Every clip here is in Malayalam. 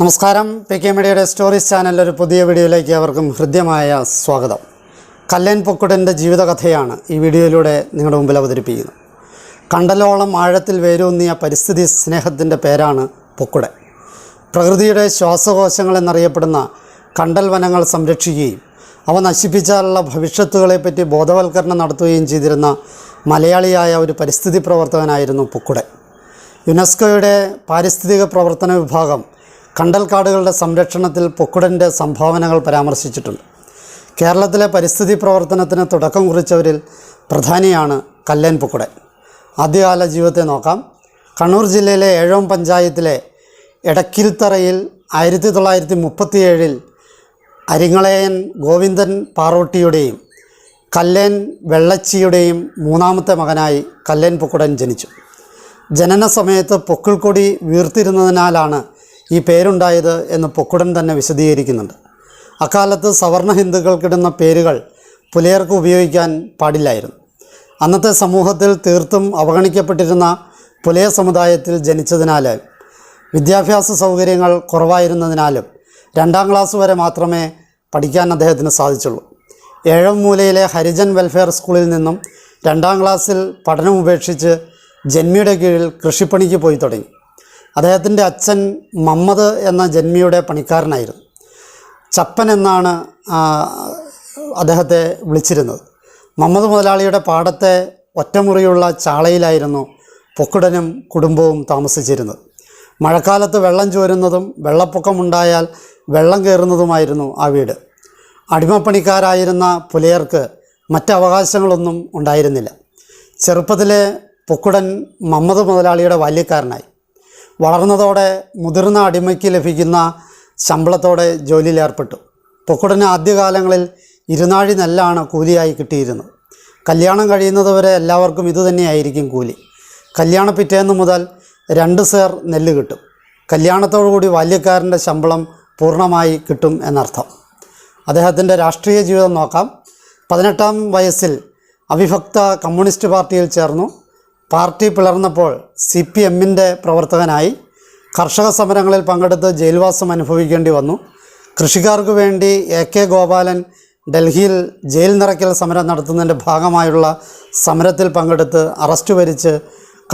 നമസ്കാരം. പി കെ മീഡിയയുടെ സ്റ്റോറീസ് ചാനലിലെ ഒരു പുതിയ വീഡിയോയിലേക്ക് അവർക്കും ഹൃദ്യമായ സ്വാഗതം. കല്ലൻ പൊക്കുടന്റെ ജീവിതകഥയാണ് ഈ വീഡിയോയിലൂടെ നിങ്ങളുടെ മുമ്പിൽ അവതരിപ്പിക്കുന്നത്. കണ്ടലോളം ആഴത്തിൽ വേരൂന്നിയ പരിസ്ഥിതി സ്നേഹത്തിന്റെ പേരാണ് പൊക്കുടൻ. പ്രകൃതിയുടെ ശ്വാസകോശങ്ങൾ എന്നറിയപ്പെടുന്ന കണ്ടൽ വനങ്ങൾ സംരക്ഷിക്കുകയും അവ നശിപ്പിച്ചാലുള്ള ഭവിഷ്യത്തുകളെപ്പറ്റി ബോധവൽക്കരണം നടത്തുകയും ചെയ്തിരുന്ന മലയാളിയായ ഒരു പരിസ്ഥിതി പ്രവർത്തകനായിരുന്നു പൊക്കുടൻ. യുനെസ്കോയുടെ പാരിസ്ഥിതിക പ്രവർത്തന വിഭാഗം കണ്ടൽക്കാടുകളുടെ സംരക്ഷണത്തിൽ പൊക്കുടന്റെ സംഭാവനകൾ പരാമർശിച്ചിട്ടുണ്ട്. കേരളത്തിലെ പരിസ്ഥിതി പ്രവർത്തനത്തിന് തുടക്കം കുറിച്ചവരിൽ പ്രധാനിയാണ് കല്ലൻ പൊക്കുടൻ. ആദ്യകാല ജീവിതത്തെ നോക്കാം. കണ്ണൂർ ജില്ലയിലെ ഏഴോം പഞ്ചായത്തിലെ എടക്കിൽത്തറയിൽ ആയിരത്തി തൊള്ളായിരത്തി മുപ്പത്തിയേഴിൽ അരിങ്ങളയൻ ഗോവിന്ദൻ പാറോട്ടിയുടെയും കല്ലേൻ വെള്ളച്ചിയുടെയും മൂന്നാമത്തെ മകനായി കല്ലേൻ പൊക്കുടൻ ജനിച്ചു. ജനന സമയത്ത് പൊക്കിൾക്കൊടി വീർത്തിരുന്നതിനാലാണ് ഈ പേരുണ്ടായത് എന്ന് പൊക്കുടൻ തന്നെ വിശദീകരിക്കുന്നുണ്ട്. അക്കാലത്ത് സവർണ ഹിന്ദുക്കൾക്കിടുന്ന പേരുകൾ പുലയർക്ക് ഉപയോഗിക്കാൻ പാടില്ലായിരുന്നു. അന്നത്തെ സമൂഹത്തിൽ തീർത്തും അവഗണിക്കപ്പെട്ടിരുന്ന പുലയ സമുദായത്തിൽ ജനിച്ചതിനാൽ വിദ്യാഭ്യാസ സൗകര്യങ്ങൾ കുറവായിരുന്നതിനാലും രണ്ടാം ക്ലാസ് വരെ മാത്രമേ പഠിക്കാൻ അദ്ദേഹത്തിന് സാധിച്ചുള്ളൂ. ഏഴം മൂലയിലെ ഹരിജൻ വെൽഫെയർ സ്കൂളിൽ നിന്നും രണ്ടാം ക്ലാസ്സിൽ പഠനം ഉപേക്ഷിച്ച് ജന്മിയുടെ കീഴിൽ കൃഷിപ്പണിക്ക് പോയി തുടങ്ങി. അദ്ദേഹത്തിന്റെ അച്ഛൻ മമ്മദ് എന്ന ജന്മിയുടെ പണിക്കാരനായിരുന്നു. ചപ്പൻ എന്നാണ് അദ്ദേഹത്തെ വിളിച്ചിരുന്നത്. മമ്മദ് മുതലാളിയുടെ പാടത്തെ ഒറ്റമുറിയുള്ള ചാളയിലായിരുന്നു പൊക്കുടനും കുടുംബവും താമസിച്ചിരുന്നത്. മഴക്കാലത്ത് വെള്ളം ചോരുന്നതും വെള്ളപ്പൊക്കമുണ്ടായാൽ വെള്ളം കയറുന്നതുമായിരുന്നു ആ വീട്. അടിമപ്പണിക്കാരായിരുന്ന പുലയർക്ക് മറ്റവകാശങ്ങളൊന്നും ഉണ്ടായിരുന്നില്ല. ചെറുപ്പത്തിലെ പൊക്കുടൻ മമ്മദ് മുതലാളിയുടെ ബാല്യക്കാരനായി. വളർന്നതോടെ മുതിർന്ന അടിമയ്ക്ക് ലഭിക്കുന്ന ശമ്പളത്തോടെ ജോലിയിലേർപ്പെട്ടു. പൊക്കുടന് ആദ്യകാലങ്ങളിൽ ഇരുനാഴി നെല്ലാണ് കൂലിയായി കിട്ടിയിരുന്നത്. കല്യാണം കഴിയുന്നതുവരെ എല്ലാവർക്കും ഇതുതന്നെയായിരിക്കും കൂലി. കല്യാണ പിറ്റേന്ന് മുതൽ രണ്ട് സേർ നെല്ല് കിട്ടും. കല്യാണത്തോടുകൂടി ബാല്യക്കാരന്റെ ശമ്പളം പൂർണമായി കിട്ടും എന്നർത്ഥം. അദ്ദേഹത്തിന്റെ രാഷ്ട്രീയ ജീവിതം നോക്കാം. പതിനെട്ടാം വയസ്സിൽ അവിഭക്ത കമ്മ്യൂണിസ്റ്റ് പാർട്ടിയിൽ ചേർന്നു. പാർട്ടി പിളർന്നപ്പോൾ സി പി എമ്മിന്റെ പ്രവർത്തകനായി കർഷക സമരങ്ങളിൽ പങ്കെടുത്ത് ജയിൽവാസം അനുഭവിക്കേണ്ടി വന്നു. കൃഷിക്കാർക്ക് വേണ്ടി എ കെ ഗോപാലൻ ഡൽഹിയിൽ ജയിൽ നിറയ്ക്കൽ സമരം നടത്തുന്നതിന്റെ ഭാഗമായുള്ള സമരത്തിൽ പങ്കെടുത്ത് അറസ്റ്റ് വരിച്ച്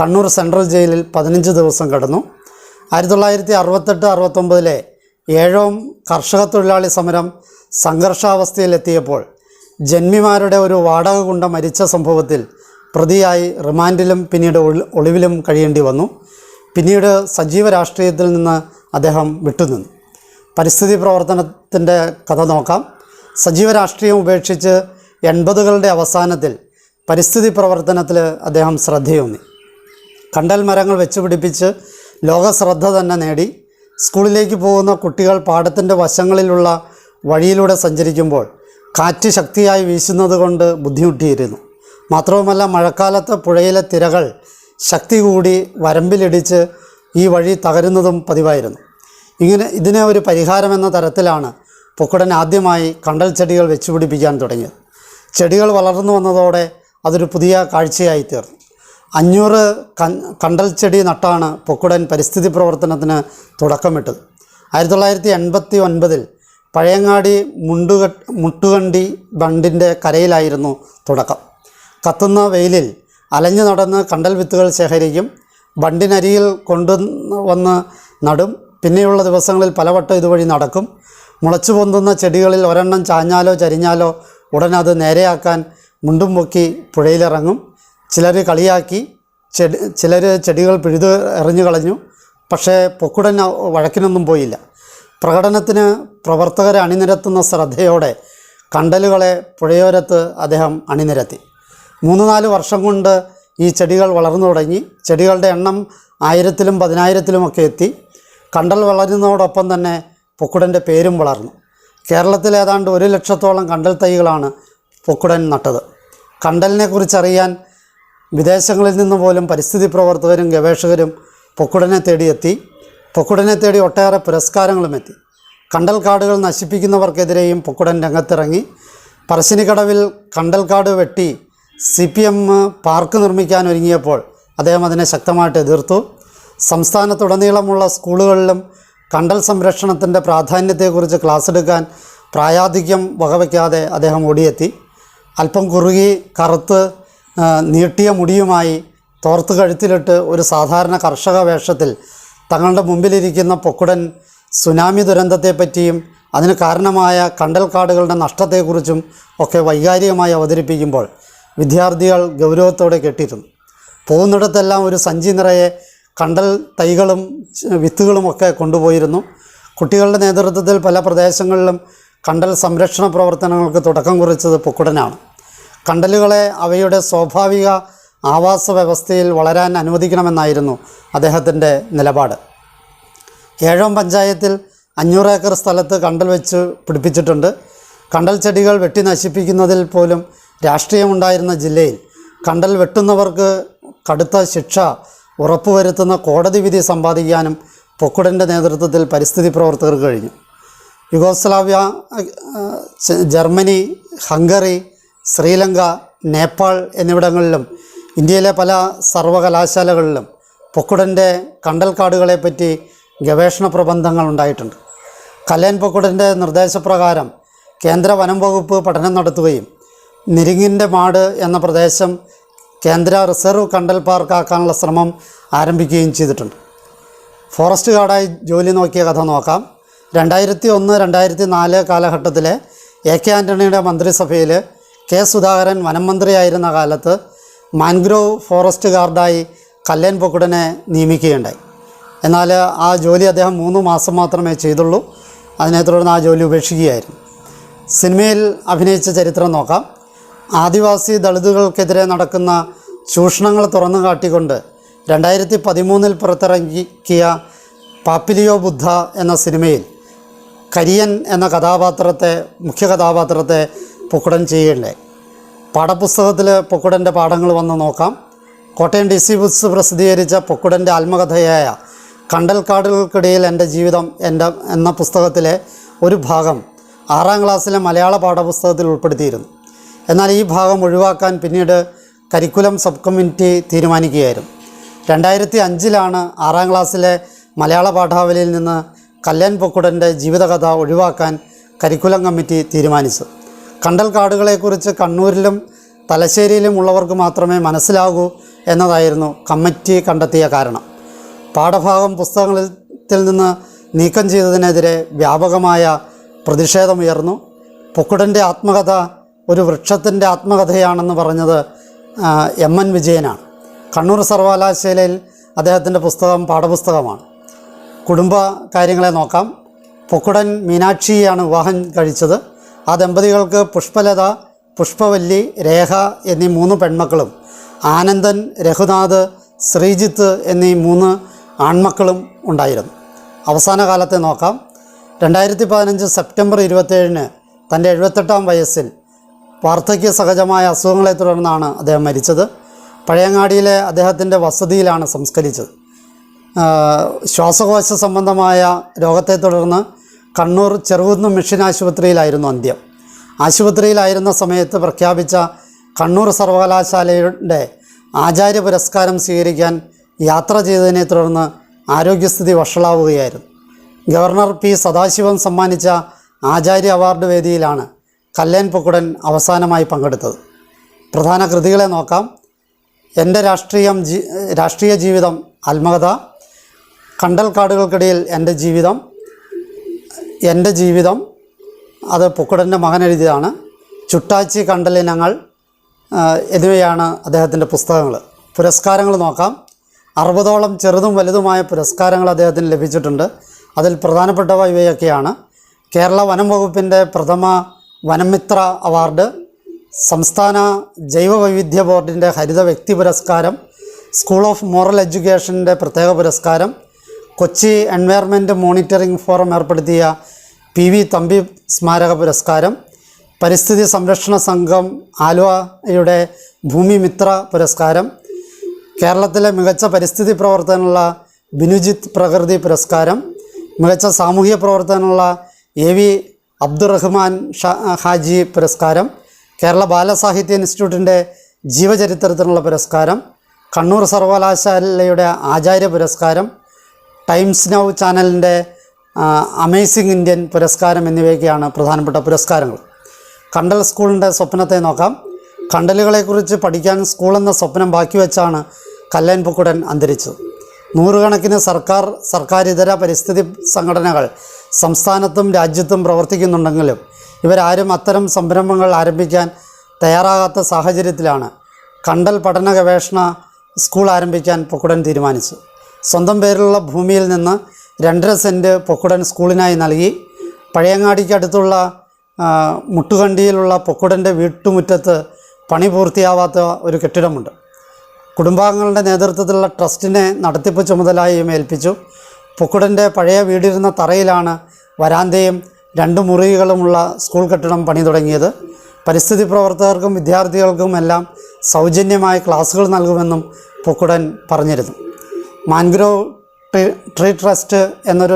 കണ്ണൂർ സെൻട്രൽ ജയിലിൽ പതിനഞ്ച് ദിവസം കടന്നു. ആയിരത്തി തൊള്ളായിരത്തി അറുപത്തെട്ട് അറുപത്തൊമ്പതിലെ ഏഴോം കർഷക തൊഴിലാളി സമരം സംഘർഷാവസ്ഥയിലെത്തിയപ്പോൾ ജന്മിമാരുടെ ഒരു വാടക കുണ്ട മരിച്ച സംഭവത്തിൽ പ്രതിയായി റിമാൻഡിലും പിന്നീട് ഒളിവിലും കഴിയേണ്ടി വന്നു. പിന്നീട് സജീവ രാഷ്ട്രീയത്തിൽ നിന്ന് അദ്ദേഹം വിട്ടുനിന്നു. പരിസ്ഥിതി പ്രവർത്തനത്തിന്റെ കഥ നോക്കാം. സജീവ രാഷ്ട്രീയം ഉപേക്ഷിച്ച് എൺപതുകളുടെ അവസാനത്തിൽ പരിസ്ഥിതി പ്രവർത്തനത്തിൽ അദ്ദേഹം ശ്രദ്ധയൂന്നി കണ്ടൽ മരങ്ങൾ വെച്ച് പിടിപ്പിച്ച് ലോക ശ്രദ്ധ തന്നെ നേടി. സ്കൂളിലേക്ക് പോകുന്ന കുട്ടികൾ പാടത്തിന്റെ വശങ്ങളിലുള്ള വഴിയിലൂടെ സഞ്ചരിക്കുമ്പോൾ കാറ്റ് ശക്തിയായി വീശുന്നത് കൊണ്ട് ബുദ്ധിമുട്ടിയിരുന്നു. മാത്രവുമല്ല മഴക്കാലത്ത് പുഴയിലെ തിരകൾ ശക്തി കൂടി വരമ്പിലിടിച്ച് ഈ വഴി തകരുന്നതും പതിവായിരുന്നു. ഇങ്ങനെ ഇതിനെ ഒരു പരിഹാരമെന്ന തരത്തിലാണ് പൊക്കുടൻ ആദ്യമായി കണ്ടൽ ചെടികൾ വെച്ചു പിടിപ്പിക്കാൻ തുടങ്ങിയത്. ചെടികൾ വളർന്നു വന്നതോടെ അതൊരു പുതിയ കാഴ്ചയായി തീർന്നു. അഞ്ഞൂറ് കണ്ടൽ ചെടി നട്ടാണ് പൊക്കുടൻ പരിസ്ഥിതി പ്രവർത്തനത്തിന് തുടക്കമിട്ടത്. ആയിരത്തി തൊള്ളായിരത്തി എൺപത്തി ഒൻപതിൽ പഴയങ്ങാടി മുണ്ടുക മുട്ടുകണ്ടി ബണ്ടിന്റെ കരയിലായിരുന്നു തുടക്കം. കത്തുന്ന വെയിലിൽ അലഞ്ഞു നടന്ന് കണ്ടൽ വിത്തുകൾ ശേഖരിക്കും. ബണ്ടിനരിയിൽ കൊണ്ടു വന്ന് നടും. പിന്നെയുള്ള ദിവസങ്ങളിൽ പലവട്ടം ഇതുവഴി നടക്കും. മുളച്ചു പൊന്തുന്ന ചെടികളിൽ ഒരെണ്ണം ചാഞ്ഞാലോ ചരിഞ്ഞാലോ ഉടൻ അത് നേരെയാക്കാൻ മുണ്ടും പൊക്കി പുഴയിലിറങ്ങും. ചിലർ കളിയാക്കി ചെടി ചിലർ ചെടികൾ പിഴുത് എറിഞ്ഞു കളഞ്ഞു. പക്ഷേ പൊക്കുടൻ വഴക്കിനൊന്നും പോയില്ല. പ്രകടനത്തിന് പ്രവർത്തകരെ അണിനിരത്തുന്ന ശ്രദ്ധയോടെ കണ്ടലുകളെ പുഴയോരത്ത് അദ്ദേഹം അണിനിരത്തി. മൂന്ന് നാല് വർഷം കൊണ്ട് ഈ ചെടികൾ വളർന്നു തുടങ്ങി. ചെടികളുടെ എണ്ണം ആയിരത്തിലും പതിനായിരത്തിലുമൊക്കെ എത്തി. കണ്ടൽ വളരുന്നതോടൊപ്പം തന്നെ പൊക്കുടന്റെ പേരും വളർന്നു. കേരളത്തിൽ ഏതാണ്ട് ഒരു ലക്ഷത്തോളം കണ്ടൽ തൈകളാണ് പൊക്കുടൻ നട്ടത്. കണ്ടലിനെ കുറിച്ചറിയാൻ വിദേശങ്ങളിൽ നിന്ന് പോലും പരിസ്ഥിതി പ്രവർത്തകരും ഗവേഷകരും പൊക്കുടനെ തേടിയെത്തി പൊക്കുടനെ തേടി ഒട്ടേറെ പുരസ്കാരങ്ങളും എത്തി. കണ്ടൽ കാടുകൾ നശിപ്പിക്കുന്നവർക്കെതിരെയും പൊക്കുടൻ രംഗത്തിറങ്ങി. പറശ്ശിനിക്കടവിൽ കണ്ടൽ കാട് വെട്ടി സി പി എം പാർക്ക് നിർമ്മിക്കാൻ ഒരുങ്ങിയപ്പോൾ അദ്ദേഹം അതിനെ ശക്തമായിട്ട് എതിർത്തു. സംസ്ഥാനത്തുടനീളമുള്ള സ്കൂളുകളിലും കണ്ടൽ സംരക്ഷണത്തിന്റെ പ്രാധാന്യത്തെക്കുറിച്ച് ക്ലാസ് എടുക്കാൻ പ്രായാധിക്യം വകവയ്ക്കാതെ അദ്ദേഹം ഓടിയെത്തി. അല്പം കുറുകി കറുത്ത് നീട്ടിയ മുടിയുമായി തോർത്ത് കഴുത്തിലിട്ട് ഒരു സാധാരണ കർഷക വേഷത്തിൽ തങ്ങളുടെ മുമ്പിലിരിക്കുന്ന പൊക്കുടൻ സുനാമി ദുരന്തത്തെപ്പറ്റിയും അതിന് കാരണമായ കണ്ടൽ കാടുകളുടെ നഷ്ടത്തെക്കുറിച്ചും ഒക്കെ വൈകാരികമായി അവതരിപ്പിക്കുമ്പോൾ വിദ്യാർത്ഥികൾ ഗൗരവത്തോടെ കെട്ടിയിരുന്നു. പോകുന്നിടത്തെല്ലാം ഒരു സഞ്ചി നിറയെ കണ്ടൽ തൈകളും വിത്തുകളും വിത്തുകളുമൊക്കെ കൊണ്ടുപോയിരുന്നു. കുട്ടികളുടെ നേതൃത്വത്തിൽ പല പ്രദേശങ്ങളിലും കണ്ടൽ സംരക്ഷണ പ്രവർത്തനങ്ങൾക്ക് തുടക്കം കുറിച്ചത് പൊക്കുടനാണ്. കണ്ടലുകളെ അവയുടെ സ്വാഭാവിക ആവാസ വ്യവസ്ഥയിൽ വളരാൻ അനുവദിക്കണമെന്നായിരുന്നു അദ്ദേഹത്തിന്റെ നിലപാട്. ഏഴോം പഞ്ചായത്തിൽ അഞ്ഞൂറ് ഏക്കർ സ്ഥലത്ത് കണ്ടൽ വെച്ച് പിടിപ്പിച്ചിട്ടുണ്ട്. കണ്ടൽ ചെടികൾ വെട്ടി നശിപ്പിക്കുന്നതിൽ പോലും രാഷ്ട്രീയമുണ്ടായിരുന്ന ജില്ലയിൽ കണ്ടൽ വെട്ടുന്നവർക്ക് കടുത്ത ശിക്ഷ ഉറപ്പുവരുത്തുന്ന കോടതി വിധി സമ്പാദിക്കാനും പൊക്കുടന്റെ നേതൃത്വത്തിൽ പരിസ്ഥിതി പ്രവർത്തകർ കഴിഞ്ഞു. Yugoslavia Germany Hungary Sri Lanka Nepal എന്നിവിടങ്ങളിലും ഇന്ത്യയിലെ പല സർവകലാശാലകളിലും പൊക്കുടന്റെ കണ്ടൽക്കാടുകളെപ്പറ്റി ഗവേഷണ പ്രബന്ധങ്ങൾ ഉണ്ടായിട്ടുണ്ട്. കല്യാൺ പൊക്കുടന്റെ നിർദ്ദേശപ്രകാരം കേന്ദ്ര വനം വകുപ്പ് പഠനം നടത്തുകയും നിരിങ്ങിന്റെ മാട് എന്ന പ്രദേശം കേന്ദ്ര റിസർവ് കണ്ടൽ പാർക്കാക്കാനുള്ള ശ്രമം ആരംഭിക്കുകയും ചെയ്തിട്ടുണ്ട്. ഫോറസ്റ്റ് ഗാർഡായി ജോലി നോക്കിയ കഥ നോക്കാം. രണ്ടായിരത്തി ഒന്ന് രണ്ടായിരത്തി നാല് കാലഘട്ടത്തിലെ എ കെ ആന്റണിയുടെ മന്ത്രിസഭയിൽ കെ സുധാകരൻ വനം മന്ത്രിയായിരുന്ന കാലത്ത് മാൻഗ്രോവ് ഫോറസ്റ്റ് ഗാർഡായി കല്ലേൻ പൊക്കുടനെ നിയമിക്കുകയുണ്ടായി. എന്നാൽ ആ ജോലി അദ്ദേഹം മൂന്ന് മാസം മാത്രമേ ചെയ്തുള്ളൂ. അതിനെ തുടർന്ന് ആ ജോലി ഉപേക്ഷിക്കുകയായിരുന്നു. സിനിമയിൽ അഭിനയിച്ച ചരിത്രം നോക്കാം. ആദിവാസി ദളിതുകൾക്കെതിരെ നടക്കുന്ന ചൂഷണങ്ങൾ തുറന്നു കാട്ടിക്കൊണ്ട് രണ്ടായിരത്തി പതിമൂന്നിൽ പുറത്തിറങ്ങിയ പാപ്പിലിയോ ബുദ്ധ എന്ന സിനിമയിൽ കരിയൻ എന്ന കഥാപാത്രത്തെ മുഖ്യ കഥാപാത്രത്തെ പൊക്കുടൻ ചെയ്യണ്ടേ പാഠപുസ്തകത്തിൽ പൊക്കുടന്റെ പാഠങ്ങൾ വന്ന് നോക്കാം. കോട്ടയം ഡി സി ബുക്സ് പ്രസിദ്ധീകരിച്ച പൊക്കുടന്റെ ആത്മകഥയായ കണ്ടൽക്കാടുകൾക്കിടയിൽ എന്റെ ജീവിതം എന്റെ എന്ന പുസ്തകത്തിലെ ഒരു ഭാഗം ആറാം ക്ലാസ്സിലെ മലയാള പാഠപുസ്തകത്തിൽ ഉൾപ്പെടുത്തിയിരുന്നു. എന്നാൽ ഈ ഭാഗം ഒഴിവാക്കാൻ പിന്നീട് കരിക്കുലം സബ് കമ്മിറ്റി തീരുമാനിക്കുകയായിരുന്നു. രണ്ടായിരത്തി അഞ്ചിലാണ് ആറാം ക്ലാസ്സിലെ മലയാള പാഠാവലിയിൽ നിന്ന് കല്യാൺ പൊക്കുടന്റെ ജീവിതകഥ ഒഴിവാക്കാൻ കരിക്കുലം കമ്മിറ്റി തീരുമാനിച്ചു കണ്ടൽ കാടുകളെക്കുറിച്ച് കണ്ണൂരിലും തലശ്ശേരിയിലും ഉള്ളവർക്ക് മാത്രമേ മനസ്സിലാകൂ എന്നതായിരുന്നു കമ്മിറ്റി കണ്ടെത്തിയ കാരണം. പാഠഭാഗം പുസ്തകത്തിൽ നിന്ന് നീക്കം ചെയ്തതിനെതിരെ വ്യാപകമായ പ്രതിഷേധമുയർന്നു. പൊക്കുടന്റെ ആത്മകഥ ഒരു വൃക്ഷത്തിന്റെ ആത്മകഥയാണെന്ന് പറഞ്ഞത് എം എൻ വിജയനാണ്. കണ്ണൂർ സർവകലാശാലയിൽ അദ്ദേഹത്തിന്റെ പുസ്തകം പാഠപുസ്തകമാണ്. കുടുംബ കാര്യങ്ങളെ നോക്കാം. പൊക്കുടൻ മീനാക്ഷിയാണ് വിവാഹം കഴിച്ചത്. ആ ദമ്പതികൾക്ക് പുഷ്പലത പുഷ്പവല്ലി രേഖ എന്നീ മൂന്ന് പെൺമക്കളും ആനന്ദൻ രഘുനാഥ് ശ്രീജിത്ത് എന്നീ മൂന്ന് ആൺമക്കളും ഉണ്ടായിരുന്നു. അവസാന കാലത്തെ നോക്കാം. രണ്ടായിരത്തി പതിനഞ്ച് സെപ്റ്റംബർ ഇരുപത്തേഴിന് തന്റെ എഴുപത്തെട്ടാം വയസ്സിൽ വാർദ്ധക്യ സഹജമായ അസുഖങ്ങളെ തുടർന്നാണ് അദ്ദേഹം മരിച്ചത്. പഴയങ്ങാടിയിലെ അദ്ദേഹത്തിന്റെ വസതിയിലാണ് സംസ്കരിച്ചത്. ശ്വാസകോശ സംബന്ധമായ രോഗത്തെ തുടർന്ന് കണ്ണൂർ ചെറുകുന്ന് മിഷൻ ആശുപത്രിയിലായിരുന്നു അന്ത്യം. ആശുപത്രിയിലായിരുന്ന സമയത്ത് പ്രഖ്യാപിച്ച കണ്ണൂർ സർവകലാശാലയുടെ ആചാര്യ പുരസ്കാരം സ്വീകരിക്കാൻ യാത്ര ചെയ്തതിനെ തുടർന്ന് ആരോഗ്യസ്ഥിതി വഷളാവുകയായിരുന്നു. ഗവർണർ പി സദാശിവം സമ്മാനിച്ച ആചാര്യ അവാർഡ് വേദിയിലാണ് കല്യാൺ പൊക്കുടൻ അവസാനമായി പങ്കെടുത്തത്. പ്രധാന കൃതികളെ നോക്കാം. എന്റെ രാഷ്ട്രീയം ജീ രാഷ്ട്രീയ ജീവിതം ആത്മകഥ. കണ്ടൽ കാടുകൾക്കിടയിൽ എന്റെ ജീവിതം. എന്റെ ജീവിതം. അത് പൊക്കുടന്റെ മകൻ എഴുതിയതാണ്. ചുട്ടാച്ചി കണ്ടലിനങ്ങൾ എന്നിവയാണ് അദ്ദേഹത്തിന്റെ പുസ്തകങ്ങൾ. പുരസ്കാരങ്ങൾ നോക്കാം. അറുപതോളം ചെറുതും വലുതുമായ പുരസ്കാരങ്ങൾ അദ്ദേഹത്തിന് ലഭിച്ചിട്ടുണ്ട്. അതിൽ പ്രധാനപ്പെട്ടവ ഇവയൊക്കെയാണ്. കേരള വനം വകുപ്പിന്റെ പ്രഥമ വനമിത്ര അവാർഡ് സംസ്ഥാന ജൈവവൈവിധ്യ ബോർഡിന്റെ ഹരിത വ്യക്തി പുരസ്കാരം സ്കൂൾ ഓഫ് മോറൽ എഡ്യൂക്കേഷന്റെ പ്രത്യേക പുരസ്കാരം കൊച്ചി എൻവയർമെന്റ് മോണിറ്ററിംഗ് ഫോറം ഏർപ്പെടുത്തിയ പി വി തമ്പി സ്മാരക പുരസ്കാരം പരിസ്ഥിതി സംരക്ഷണ സംഘം ആലുവയുടെ ഭൂമി മിത്ര പുരസ്കാരം കേരളത്തിലെ മികച്ച പരിസ്ഥിതി പ്രവർത്തനമുള്ള ബിനുജിത് പ്രകൃതി പുരസ്കാരം മികച്ച സാമൂഹിക പ്രവർത്തനമുള്ള എ വി അബ്ദുറഹ്മാൻ ഹാജി പുരസ്കാരം കേരള ബാലസാഹിത്യ ഇൻസ്റ്റിറ്റ്യൂട്ടിന്റെ ജീവചരിത്രത്തിനുള്ള പുരസ്കാരം കണ്ണൂർ സർവകലാശാലയുടെ ആചാര്യ പുരസ്കാരം ടൈംസ് നൗ ചാനലിന്റെ അമേസിംഗ് ഇന്ത്യൻ പുരസ്കാരം എന്നിവയൊക്കെയാണ് പ്രധാനപ്പെട്ട പുരസ്കാരങ്ങൾ. കണ്ടൽ സ്കൂളിന്റെ സ്വപ്നത്തെ നോക്കാം. കണ്ടലുകളെക്കുറിച്ച് പഠിക്കാൻ സ്കൂളെന്ന സ്വപ്നം ബാക്കി വെച്ചാണ് കല്ലൻ പുക്കുടൻ അന്തരിച്ചത്. നൂറുകണക്കിന് സർക്കാർ സർക്കാരിതര പരിസ്ഥിതി സംഘടനകൾ സംസ്ഥാനത്തും രാജ്യത്തും പ്രവർത്തിക്കുന്നുണ്ടെങ്കിലും ഇവരാരും അത്തരം സംരംഭങ്ങൾ ആരംഭിക്കാൻ തയ്യാറാകാത്ത സാഹചര്യത്തിലാണ് കണ്ടൽ പഠന ഗവേഷണ സ്കൂൾ ആരംഭിക്കാൻ പൊക്കുടൻ തീരുമാനിച്ചു സ്വന്തം പേരിലുള്ള ഭൂമിയിൽ നിന്ന് രണ്ടര സെന്റ് പൊക്കുടൻ സ്കൂളിനായി നൽകി. പഴയങ്ങാടിക്കടുത്തുള്ള മുട്ടുകണ്ടിയിലുള്ള പൊക്കുടന്റെ വീട്ടുമുറ്റത്ത് പണി പൂർത്തിയാവാത്ത ഒരു കെട്ടിടമുണ്ട്. കുടുംബാംഗങ്ങളുടെ നേതൃത്വത്തിലുള്ള ട്രസ്റ്റിനെ നടത്തിപ്പ് ചുമതലയും ഏൽപ്പിച്ചു. പൊക്കുടന്റെ പഴയ വീടിരുന്ന തറയിലാണ് വരാന്തയും രണ്ട് മുറികളുമുള്ള സ്കൂൾ കെട്ടിടം പണി തുടങ്ങിയത്. പരിസ്ഥിതി പ്രവർത്തകർക്കും വിദ്യാർത്ഥികൾക്കും എല്ലാം സൗജന്യമായ ക്ലാസ്സുകൾ നൽകുമെന്നും പൊക്കുടൻ പറഞ്ഞിരുന്നു. മാൻഗ്രോവ് ട്രീ ട്രീ ട്രസ്റ്റ് എന്നൊരു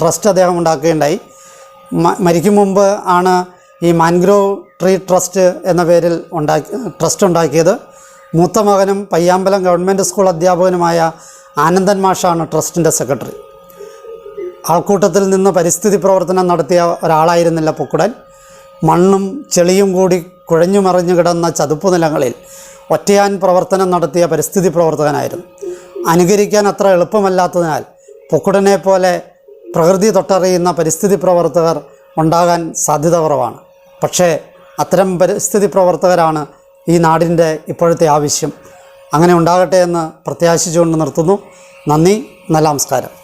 ട്രസ്റ്റ് അദ്ദേഹം ഉണ്ടാക്കുകയുണ്ടായി. മരിക്കും മുമ്പ് ആണ് ഈ മാൻഗ്രോവ് ട്രീ ട്രസ്റ്റ് എന്ന പേരിൽ ഉണ്ടാക്കി ട്രസ്റ്റ് ഉണ്ടാക്കിയത്. മൂത്ത മകനും പയ്യാമ്പലം ഗവൺമെന്റ് സ്കൂൾ അധ്യാപകനുമായ ആനന്ദൻ മാഷാണ് ട്രസ്റ്റിന്റെ സെക്രട്ടറി. ആൾക്കൂട്ടത്തിൽ നിന്ന് പരിസ്ഥിതി പ്രവർത്തനം നടത്തിയ ഒരാളായിരുന്നില്ല പൊക്കുടൻ. മണ്ണും ചെളിയും കൂടി കുഴഞ്ഞു മറിഞ്ഞു കിടന്ന ചതുപ്പ് നിലങ്ങളിൽ ഒറ്റയാൻ പ്രവർത്തനം നടത്തിയ പരിസ്ഥിതി പ്രവർത്തകനായിരുന്നു. അനുകരിക്കാൻ അത്ര എളുപ്പമല്ലാത്തതിനാൽ പൊക്കുടനെ പോലെ പ്രകൃതി തൊട്ടറിയുന്ന പരിസ്ഥിതി പ്രവർത്തകർ ഉണ്ടാകാൻ സാധ്യത കുറവാണ്. പക്ഷേ അത്തരം പരിസ്ഥിതി പ്രവർത്തകരാണ് ഈ നാടിന്റെ ഇപ്പോഴത്തെ ആവശ്യം അങ്ങനെ ഉണ്ടാകട്ടെ എന്ന് പ്രത്യാശിച്ചുകൊണ്ട് നിർത്തുന്നു. നന്ദി നല്ല നമസ്കാരം.